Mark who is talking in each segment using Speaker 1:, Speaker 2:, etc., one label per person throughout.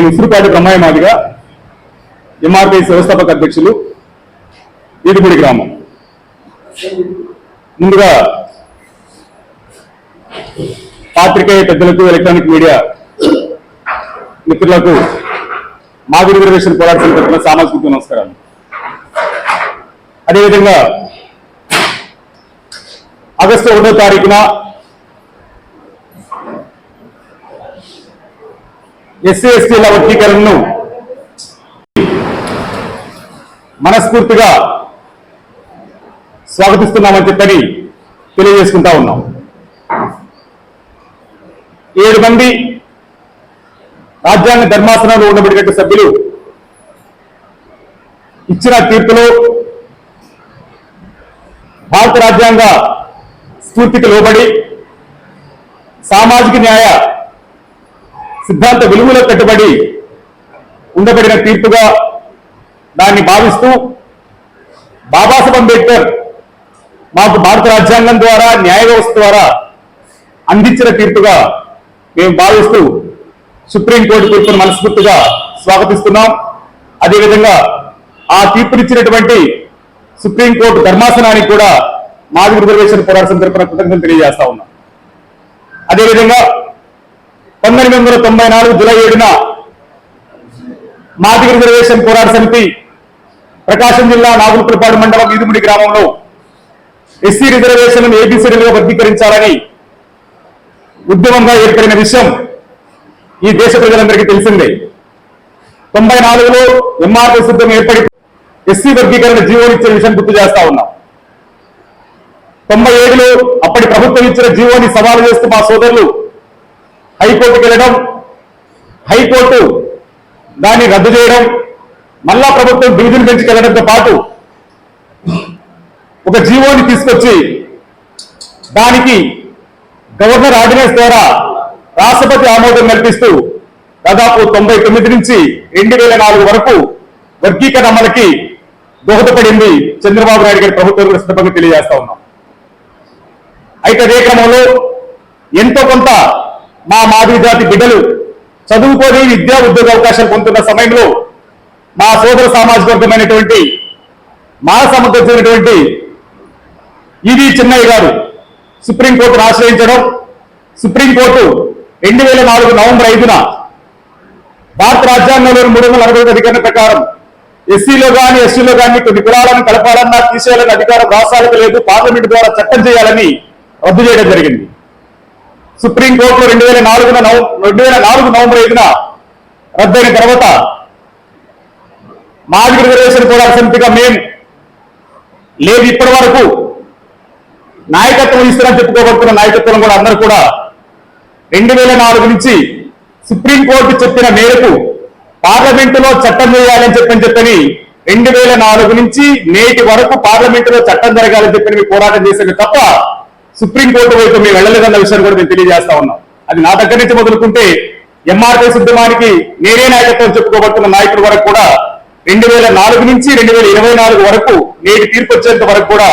Speaker 1: నేను ఉసురుపాటి బ్రహ్మయ్య మాదిగా ఎంఆర్పిఎస్ వ్యవస్థాపక అధ్యక్షులు ఈదుగుడి గ్రామం. ముందుగా పాత్రికేయ పెద్దలకు ఎలక్ట్రానిక్ మీడియా మిత్రులకు మాదిరి రిజర్వేషన్ పోరాట సమితి తరఫున సామాజిక నమస్కారాలు. అదేవిధంగా ఆగస్టు ఒకటో తారీఖున ఎస్సీ ఎస్టీల వర్గీకరణను మనస్ఫూర్తిగా స్వాగతిస్తున్నామని చెప్పని తెలియజేసుకుంటా ఉన్నాం. ఏడు మంది రాజ్యాంగ ధర్మాసనంలో ఉండబడినట్టు సభ్యులు ఇచ్చిన తీర్పులో భారత రాజ్యాంగ స్ఫూర్తికి లోబడి సామాజిక న్యాయ సిద్ధాంత విలువలో కట్టుబడి ఉండబడిన తీర్పుగా దాన్ని భావిస్తూ బాబాసాహెబ్ అంబేద్కర్ మాకు భారత రాజ్యాంగం ద్వారా న్యాయ వ్యవస్థ ద్వారా అందించిన తీర్పుగా మేము భావిస్తూ సుప్రీంకోర్టు తీర్పును మనస్ఫూర్తిగా స్వాగతిస్తున్నాం. అదేవిధంగా ఆ తీర్పునిచ్చినటువంటి సుప్రీంకోర్టు ధర్మాసనానికి కూడా మాది రిజర్వేషన్ పోరాట సమితి కృతజ్ఞతలు తెలియజేస్తా ఉన్నాం. అదేవిధంగా పంతొమ్మిది వందల తొంభై నాలుగు జులై ఏడున మాదిగ రిజర్వేషన్ పోరాట సమితి ప్రకాశం జిల్లా నాగులపురపాడు మండలం ఈదుముడి గ్రామంలో ఎస్సీ రిజర్వేషన్ ఏబిసిడీలుగా వర్గీకరించాలని ఉద్యమంగా ఏర్పడిన విషయం ఈ దేశ ప్రజలందరికీ తెలిసిందే. తొంభై నాలుగులో ఎంఆర్పీ సిద్ధం ఏర్పడి ఎస్సీ వర్గీకరణ జీవోలు ఇచ్చే విషయం గుర్తు చేస్తా ఉన్నాం. తొంభై ఏడులో అప్పటి ప్రభుత్వం ఇచ్చిన జీవోని సవాలు చేస్తూ మా సోదరులు హైకోర్టుకు వెళ్ళడం హైకోర్టు దాన్ని రద్దు చేయడం మళ్ళా ప్రభుత్వం డివిజన్ బెంచ్కి వెళ్ళడంతో పాటు ఒక జీవోని తీసుకొచ్చి దానికి గవర్నర్ ఆర్డినెన్స్ ద్వారా రాష్ట్రపతి ఆమోదం కల్పిస్తూ దాదాపు తొంభై తొమ్మిది నుంచి రెండు వేల నాలుగు వరకు వర్గీకరణ అమలకి దోహదపడింది చంద్రబాబు నాయుడు గారి ప్రభుత్వం కూడా సందర్భంగా తెలియజేస్తా ఉన్నాం. అయితే అదే క్రమంలో ఎంతో కొంత మా మాదిరి జాతి బిడ్డలు చదువుకొని విద్యా ఉద్యోగ అవకాశాలు పొందుతున్న సమయంలో మా సోదర సామాజిక వర్గమైనటువంటి మా సమర్థించినటువంటి ఇది చిన్నయ్య గారు సుప్రీంకోర్టును ఆశ్రయించడం సుప్రీంకోర్టు రెండు వేల నాలుగు నవంబర్ ఐదున భారత రాజ్యాంగంలోని మూడు వందల అరవై అధికరణ ప్రకారం ఎస్సీలో కానీ ఎస్సీలో కానీ కొన్ని కులాలను కలపాలన్నా తీసేయాలని అధికారం రాష్ట్రాలకు లేదు పార్లమెంట్ ద్వారా చట్టం చేయాలని రద్దు చేయడం జరిగింది. సుప్రీంకోర్టులో రెండు వేల నాలుగున రెండు వేల నాలుగు నవంబర్ ఐదున రద్దయిన తర్వాత మాదిరి రిజర్వేషన్ పోరాట సమితిగా మేము లేదు ఇప్పటి వరకు. నాయకత్వం ఇస్తారని చెప్పుకోబడుతున్న నాయకత్వం కూడా అందరూ కూడా రెండు వేల నాలుగు నుంచి సుప్రీంకోర్టు చెప్పిన మేరకు పార్లమెంటులో చట్టం చేయాలని చెప్పని చెప్పని రెండు వేల నాలుగు నుంచి నేటి వరకు పార్లమెంటులో చట్టం జరగాలని చెప్పని పోరాటం చేసేది తప్ప సుప్రీంకోర్టు వైపు మేము వెళ్ళలేదన్న విషయాన్ని కూడా మేము తెలియజేస్తా ఉన్నాం. అది నా దగ్గర నుంచి మొదలుకుంటే ఎంఆర్పీ ఉద్యమానికి నేనే నాయకత్వం చెప్పుకోబడుతున్న నాయకుడి వరకు కూడా రెండు వేల నాలుగు నుంచి రెండు వేల ఇరవై నాలుగు వరకు నేటి తీర్పు వచ్చేంత వరకు కూడా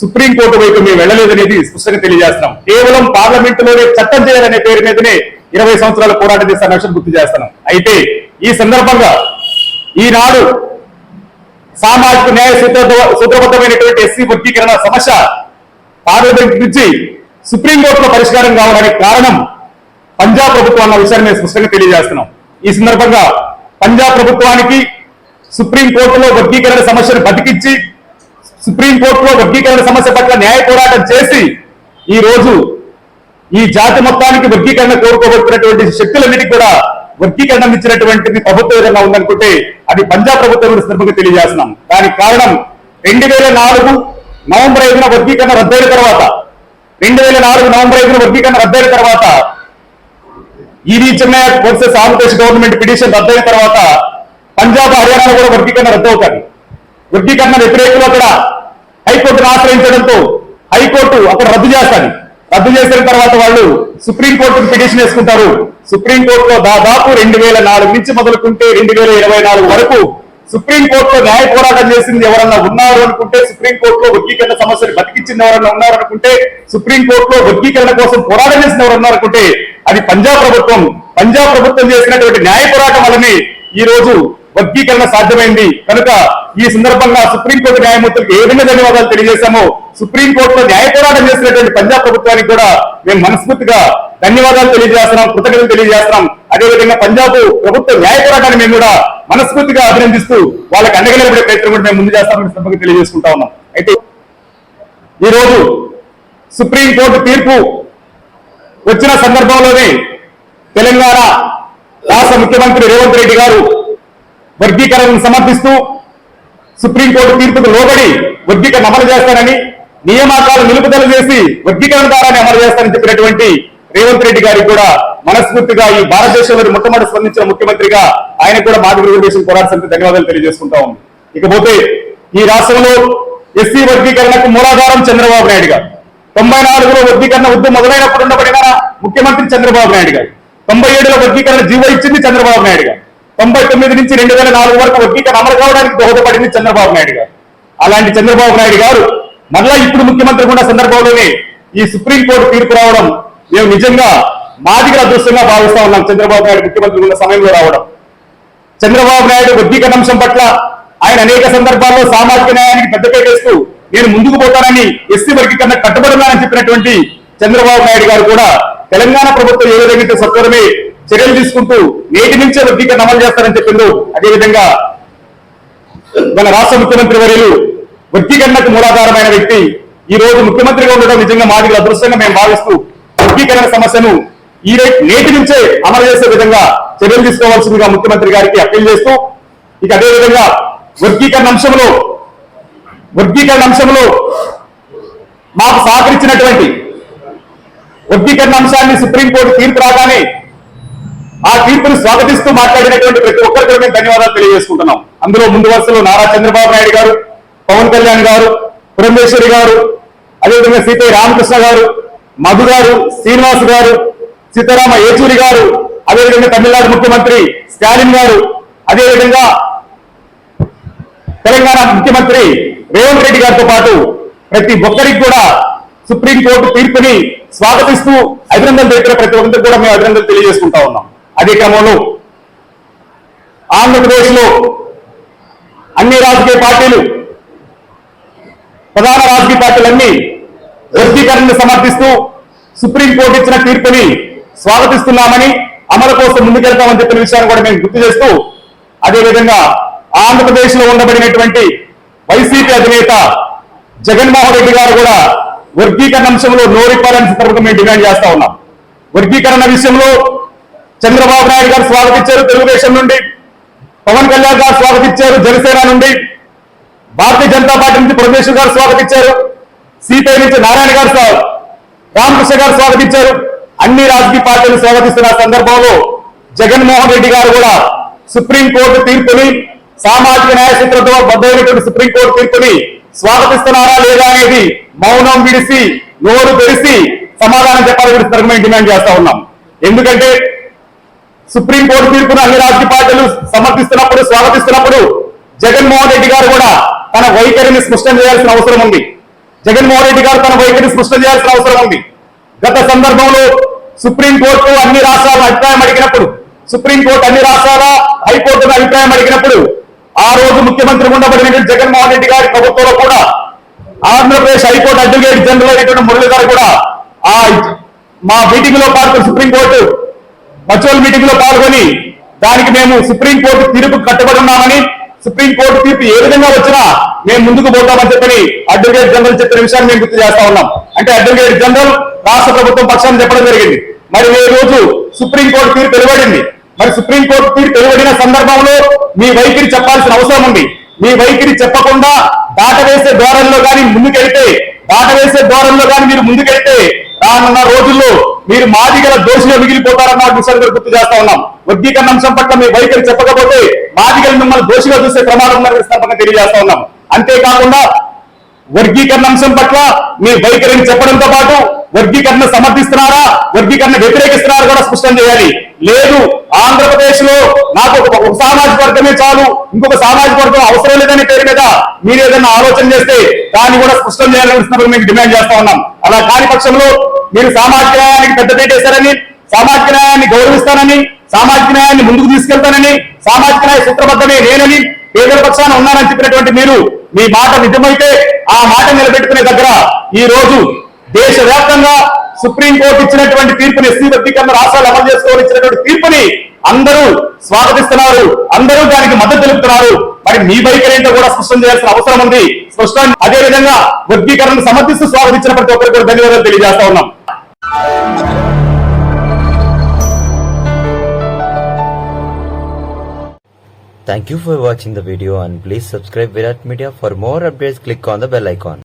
Speaker 1: సుప్రీంకోర్టు వైపు మేము వెళ్ళలేదనేది స్పష్టంగా తెలియజేస్తున్నాం. కేవలం పార్లమెంటులోనే చట్టం చేయాలనే పేరు మీదనే ఇరవై సంవత్సరాల పోరాటం చేస్తున్న విషయం గుర్తు చేస్తున్నాం. అయితే ఈ సందర్భంగా ఈనాడు సామాజిక న్యాయ సూత్ర సూత్రబద్ధమైనటువంటి ఎస్సీ వర్గీకరణ సమస్య పార్లమెంట్ నుంచి సుప్రీంకోర్టులో పరిష్కారం కావడానికి కారణం పంజాబ్ ప్రభుత్వం అన్న విషయాన్ని మేము స్పష్టంగా తెలియజేస్తున్నాం. ఈ సందర్భంగా పంజాబ్ ప్రభుత్వానికి సుప్రీంకోర్టులో వర్గీకరణ సమస్యను బతికించి సుప్రీంకోర్టులో వర్గీకరణ సమస్య పట్ల న్యాయ పోరాటం చేసి ఈ రోజు ఈ జాతి మొత్తానికి వర్గీకరణ కోరుకోబడుతున్నటువంటి శక్తులన్నిటికీ కూడా వర్గీకరణ ఇచ్చినటువంటిది ప్రభుత్వ విధంగా ఉందనుకుంటే అది పంజాబ్ ప్రభుత్వం సందర్భంగా తెలియజేస్తున్నాం. దానికి కారణం రెండు వేల నాలుగు నవంబర్ ఐదున వర్గీకరణ రద్దయిన తర్వాత రెండు వేల నాలుగు నవంబర్ ఐదున వర్గీకరణ రద్దయిన తర్వాత EV Chennai versus Andhra Pradesh government petition రద్దయిన తర్వాత పంజాబ్ హర్యానా కూడా వర్గీకరణ రద్దవుతుంది. వర్గీకరణ వ్యతిరేకులు అక్కడ హైకోర్టును ఆశ్రయించడంతో హైకోర్టు అక్కడ రద్దు చేస్తుంది. రద్దు చేసిన తర్వాత వాళ్ళు సుప్రీంకోర్టుకు పిటిషన్ వేసుకుంటారు. సుప్రీంకోర్టులో దాదాపు రెండు వేల నాలుగు నుంచి మొదలుకుంటే రెండు వేల ఇరవై నాలుగు వరకు సుప్రీంకోర్టులో న్యాయ పోరాటం చేసింది ఎవరన్నా ఉన్నారు అనుకుంటే సుప్రీంకోర్టులో వర్గీకరణ సమస్యను బతికించింది ఎవరన్నా ఉన్నారు అనుకుంటే సుప్రీంకోర్టులో వర్గీకరణ కోసం పోరాటం చేసిన ఎవరు ఉన్నారు అనుకుంటే అది పంజాబ్ ప్రభుత్వం పంజాబ్ ప్రభుత్వం చేసినటువంటి న్యాయ పోరాటం వల్లనే ఈ రోజు వర్గీకరణ సాధ్యమైంది. కనుక ఈ సందర్భంగా సుప్రీంకోర్టు న్యాయమూర్తులకు ఏ విధంగా ధన్యవాదాలు తెలియజేశామో సుప్రీంకోర్టులో న్యాయ పోరాటం చేసినటువంటి పంజాబ్ ప్రభుత్వానికి కూడా మేము మనస్ఫూర్తిగా ధన్యవాదాలు తెలియజేస్తున్నాం కృతజ్ఞతలు తెలియజేస్తున్నాం. అదేవిధంగా పంజాబ్ ప్రభుత్వ న్యాయ పోరాటాన్ని మేము కూడా మనస్ఫూర్తిగా అభినందిస్తూ వాళ్ళకి అండగా నిలబడే ప్రయత్నం కూడా మేము ముందు చేస్తామని సభకు తెలియజేసుకుంటా ఉన్నాం. అయితే ఈ రోజు సుప్రీంకోర్టు తీర్పు వచ్చిన సందర్భంలోనే తెలంగాణ రాష్ట్ర ముఖ్యమంత్రి రేవంత్ రెడ్డి గారు వర్గీకరణను సమర్పిస్తూ సుప్రీంకోర్టు తీర్పుకు లోబడి వర్గీకరణ అమలు చేస్తానని నియామకాలు నిలుపుదల చేసి వర్గీకరణ ద్వారానే అమలు చేస్తానని చెప్పినటువంటి రేవంత్ రెడ్డి గారికి కూడా మనస్ఫూర్తిగా ఈ భారతదేశంలో మొట్టమొదటి స్పందించిన ముఖ్యమంత్రిగా ఆయన కూడా మాదిరి రిజర్వేషన్ పోరాట సమితి ధన్యవాదాలు తెలియజేసుకుంటా ఉంది ఇకపోతే ఈ రాష్ట్రంలో ఎస్సీ వర్గీకరణకు మూలాధారం చంద్రబాబు నాయుడు గారు. తొంభై నాలుగులో వర్గీకరణ ఉద్యమం మొదలైనప్పుడు ఉండబడిన ముఖ్యమంత్రి చంద్రబాబు నాయుడు గారు. తొంభై ఏడులో వర్గీకరణ జీవో ఇచ్చింది చంద్రబాబు నాయుడు గారు. తొంభై తొమ్మిది నుంచి రెండు వేల నాలుగు వరకు వర్గీకరణ అమలు కావడానికి దోహదపడింది చంద్రబాబు నాయుడు గారు. అలాంటి చంద్రబాబు నాయుడు గారు మళ్ళా ఇప్పుడు ముఖ్యమంత్రి ఉన్న సందర్భంలోనే ఈ సుప్రీంకోర్టు తీర్పు రావడం మేము నిజంగా మాదిగల అదృష్టంగా భావిస్తా ఉన్నాం. చంద్రబాబు నాయుడు ముఖ్యమంత్రి ఉన్న సమయంలో రావడం. చంద్రబాబు నాయుడు వర్గీకరణ అంశం పట్ల ఆయన అనేక సందర్భాల్లో సామాజిక న్యాయానికి పెద్దపేట వేస్తూ నేను ముందుకు పోతానని ఎస్సీ వర్గీకరణ కట్టుబడున్నానని చెప్పినటువంటి చంద్రబాబు నాయుడు గారు కూడా తెలంగాణ ప్రభుత్వం ఏ విధంగా సత్వరమే చర్యలు తీసుకుంటూ నేటి నుంచే వర్గీకరణ అమలు చేస్తారని చెప్పిందో అదేవిధంగా మన రాష్ట్ర ముఖ్యమంత్రి వర్యులు వర్గీకరణకు మూలాధారమైన వ్యక్తి. ఈ రోజు ముఖ్యమంత్రిగా ఉండడం నిజంగా మాదిరి అదృష్టంగా మేము భావిస్తూ వర్గీకరణ సమస్యను ఈ నేటి నుంచే అమలు చేసే విధంగా చర్యలు తీసుకోవాల్సిందిగా ముఖ్యమంత్రి గారికి అప్పీల్ చేస్తూ ఇక అదే విధంగా వర్గీకరణ అంశంలో వర్గీకరణ అంశంలో మాకు సహకరించినటువంటి వర్గీకరణ అంశాన్ని సుప్రీంకోర్టు తీర్పు రాగానే ఆ తీర్పును స్వాగతిస్తూ మాట్లాడినటువంటి ప్రతి ఒక్కరికి మేము ధన్యవాదాలు తెలియజేసుకుంటున్నాం. అందులో ముందు వరుసలో నారా చంద్రబాబు నాయుడు గారు పవన్ కళ్యాణ్ గారు పురంధేశ్వరి గారు అదేవిధంగా సీతయ్య రామకృష్ణ గారు మధు గారు శ్రీనివాస్ గారు సీతారామ ఏచూరి గారు అదేవిధంగా తమిళనాడు ముఖ్యమంత్రి స్టాలిన్ గారు అదేవిధంగా తెలంగాణ ముఖ్యమంత్రి రేవంత్ రెడ్డి గారితో పాటు ప్రతి ఒక్కరికి కూడా సుప్రీంకోర్టు తీర్పుని స్వాగతిస్తూ అభినందనలు తెలిపిన ప్రతి ఒక్కరికి కూడా మేము అభినందనలు తెలియజేసుకుంటా ఉన్నాం. అదే క్రమంలో ఆంధ్రప్రదేశ్లో అన్ని రాజకీయ పార్టీలు ప్రధాన రాజకీయ పార్టీలన్నీ వ్యక్తీకరణను సమర్థిస్తూ సుప్రీంకోర్టు ఇచ్చిన తీర్పుని స్వాగతిస్తున్నామని అమలు కోసం ముందుకెళ్తామని చెప్పిన విషయాన్ని కూడా మేము గుర్తు చేస్తూ అదేవిధంగా ఆంధ్రప్రదేశ్లో ఉండబడినటువంటి వైసీపీ అధినేత జగన్మోహన్ రెడ్డి గారు కూడా వర్గీకరణ అంశంలో నోరిపాలని సందర్భంగా మేము డిమాండ్ చేస్తా ఉన్నాం. వర్గీకరణ విషయంలో చంద్రబాబు నాయుడు గారు స్వాగతించారు తెలుగుదేశం నుండి పవన్ కళ్యాణ్ గారు స్వాగతించారు జనసేన నుండి భారతీయ జనతా పార్టీ నుంచి పరమేశ్వర్ గారు స్వాగతించారు సిపిఐ నుంచి నారాయణ గారు రామకృష్ణ గారు స్వాగతించారు అన్ని రాజకీయ పార్టీలు స్వాగతిస్తున్న సందర్భంలో జగన్మోహన్ రెడ్డి గారు కూడా సుప్రీంకోర్టు తీర్పుని సామాజిక న్యాయ సూత్రంతో బద్దైనటువంటి సుప్రీంకోర్టు తీర్పుని స్వాగతిస్తున్నారా లేదా అనేది మౌనం విడిసి నోరు తెరిసి సమాధానం చెప్పాలని కూడా మేము డిమాండ్ చేస్తా ఉన్నాం. ఎందుకంటే సుప్రీంకోర్టు తీర్పును అన్ని రాజకీయ పార్టీలు సమర్థిస్తున్నప్పుడు స్వాగతిస్తున్నప్పుడు జగన్మోహన్ రెడ్డి గారు కూడా తన వైఖరిని స్పష్టం చేయాల్సిన అవసరం ఉంది. జగన్మోహన్ రెడ్డి గారు తన వైఖరిని స్పష్టం చేయాల్సిన అవసరం ఉంది. గత సందర్భంలో సుప్రీంకోర్టు అన్ని రాష్ట్రాల అభిప్రాయం అడిగినప్పుడు సుప్రీంకోర్టు అన్ని రాష్ట్రాల హైకోర్టును అభిప్రాయం అడిగినప్పుడు ఆ రోజు ముఖ్యమంత్రి ఉండబడినటువంటి జగన్మోహన్ రెడ్డి గారి ప్రభుత్వంలో కూడా ఆంధ్రప్రదేశ్ హైకోర్టు అడ్వకేట్ జనరల్ అయినటువంటి మురళి గారు కూడా ఆ మా మీటింగ్లో పాల్గొని సుప్రీంకోర్టు వర్చువల్ మీటింగ్లో పాల్గొని దానికి మేము సుప్రీంకోర్టు తీర్పు కట్టుబడి ఉన్నామని సుప్రీంకోర్టు తీర్పు ఏ విధంగా వచ్చినా మేము ముందుకు పోతామని చెప్పని అడ్వకేట్ జనరల్ చెప్పిన విషయాన్ని మేము గుర్తు చేస్తా ఉన్నాం. అంటే అడ్వకేట్ జనరల్ రాష్ట్ర ప్రభుత్వం పక్షాన్ని చెప్పడం జరిగింది. మరి ఈ రోజు సుప్రీంకోర్టు తీర్పు వెలువడింది మరి సుప్రీంకోర్టు తీర్పు వెలువడిన సందర్భంలో మీ వైఖరి చెప్పాల్సిన అవసరం ఉంది. మీ వైఖరి చెప్పకుండా దాటవేసే ద్వారంలో కానీ ముందుకెళ్తే దాటవేసే ద్వారంలో కానీ మీరు ముందుకెళ్తే రానున్న రోజుల్లో మీరు మాదిగల దోషిగా మిగిలిపోతారన్న విషయాన్ని కూడా గుర్తు చేస్తా ఉన్నాం. వర్గీకరణ అంశం పట్ల మీ వైఖరి చెప్పకపోతే మాదిగలు మిమ్మల్ని దోషిగా చూసే ప్రమాదం ఉందని సందర్భంగా తెలియజేస్తా ఉన్నాం. అంతేకాకుండా వర్గీకరణ అంశం పట్ల మీ వైఖరిని చెప్పడంతో పాటు వర్గీకరణ సమర్థిస్తున్నారా? వర్గీకరణ వ్యతిరేకిస్తున్నారా కూడా స్పష్టం చేయాలి. లేదు ఆంధ్రప్రదేశ్లో నాకు ఒక ఒక సామాజిక వర్గమే చాలు ఇంకొక సామాజిక వర్గం అవసరం లేదని పేరు మీద మీరు ఏదైనా ఆలోచన చేస్తే దాన్ని కూడా స్పష్టం చేయాలని మీకు డిమాండ్ చేస్తా ఉన్నాం. అలా కాని పక్షంలో మీరు సామాజిక న్యాయానికి పెద్ద పెట్టేశారని సామాజిక న్యాయాన్ని గౌరవిస్తానని సామాజిక న్యాయాన్ని ముందుకు తీసుకెళ్తానని సామాజిక న్యాయ సూత్రబద్ధమే నేనని పేదల పక్షాన ఉన్నానని చెప్పినటువంటి మీరు మీ మాట నిజమైతే ఆ మాట నిలబెట్టుకునే దగ్గర ఈ రోజు దేశవ్యాప్తంగా సుప్రీంకోర్టు ఇచ్చినటువంటి తీర్పుని ఎస్సీ వర్గీకరణ రాష్ట్రాలు అమలు చేసుకోవాలని ఇచ్చినటువంటి తీర్పుని అందరూ స్వాగతిస్తున్నారు. అందరూ దానికి మద్దతు తెలుపుతున్నారు. మరి మీ వైఖరి ఏంటో కూడా స్పష్టం చేయాల్సిన అవసరం ఉంది. స్పష్టం అదే విధంగా వర్గీకరణను సమర్థిస్తూ స్వాగతించిన ప్రతి ఒక్కరికి కూడా ధన్యవాదాలు తెలియజేస్తా ఉన్నాం.
Speaker 2: Thank you for watching the video and please subscribe Virat Media for more updates. Click on the bell icon.